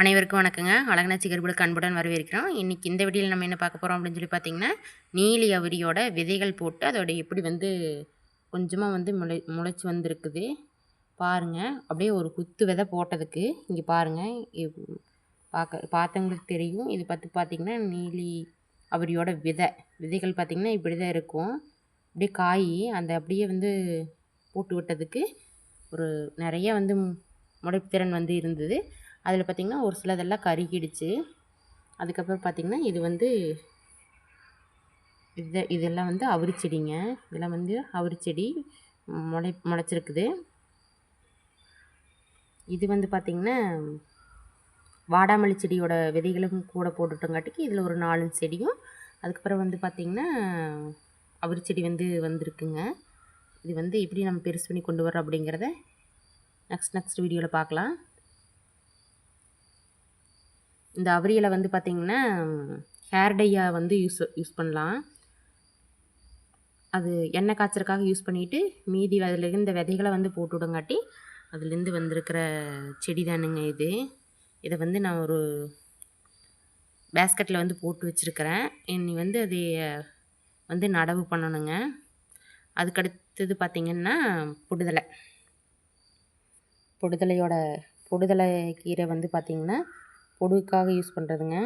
அனைவருக்கும் வணக்கங்க. அழகன சிகர்புடுக்கு அன்புடன் வரவேற்கிறோம். இன்றைக்கி இந்த வீடியோவில் நம்ம என்ன பார்க்க போகிறோம் அப்படின்னு சொல்லி பார்த்தீங்கன்னா நீலி அவரியோட விதைகள் போட்டு அதோட எப்படி வந்து கொஞ்சமாக வந்து முளை முளைச்சி வந்திருக்குது. பாருங்கள் அப்படியே ஒரு குத்து விதை போட்டதுக்கு இங்கே பாருங்கள் பார்க்க பார்த்தவங்களுக்கு தெரியும். இது பார்த்து பார்த்திங்கன்னா நீலி அவரியோட விதை. விதைகள் பார்த்திங்கன்னா இப்படி தான் இருக்கும். அப்படியே காய் அந்த அப்படியே வந்து போட்டு விட்டதுக்கு ஒரு நிறைய வந்து முளைப்புத்திறன் வந்து இருந்தது. அதில் பார்த்திங்கன்னா ஒரு சிலதெல்லாம் கருகிடுச்சு. அதுக்கப்புறம் பார்த்திங்கன்னா இது வந்து இது இதெல்லாம் வந்து அவரிச்செடிங்க. இதெல்லாம் வந்து அவரிச்செடி முளை முளைச்சிருக்குது. இது வந்து பார்த்திங்கன்னா வாடாமல்லி செடியோட விதைகளும் கூட போட்டுட்டங்காட்டிக்கு இதில் ஒரு நாலஞ்சு செடியும் அதுக்கப்புறம் வந்து பார்த்திங்கன்னா அவரிச்செடி வந்து வந்திருக்குங்க. இது வந்து எப்படி நம்ம பெருசு பண்ணி கொண்டு வரோம் அப்படிங்கிறத நெக்ஸ்ட் நெக்ஸ்ட் வீடியோவில் பார்க்கலாம். இந்த அவரியில் வந்து பார்த்திங்கன்னா ஹேர் டையாக வந்து யூஸ் யூஸ் பண்ணலாம். அது எண்ணெய் காய்ச்சறக்காக யூஸ் பண்ணிவிட்டு மீதி அதில் இருந்த விதைகளை வந்து போட்டு விடங்காட்டி அதுலேருந்து வந்திருக்கிற செடி தானுங்க இது. இதை வந்து நான் ஒரு பேஸ்கெட்டில் வந்து போட்டு வச்சுருக்கிறேன். இனி வந்து அதை வந்து நடவு பண்ணணுங்க. அதுக்கடுத்தது பார்த்திங்கன்னா பொடுதலை. பொடுதலையோட பொடுதலை கீரை வந்து பார்த்திங்கன்னா பொடுகுக்காக யூஸ் பண்ணுறதுங்க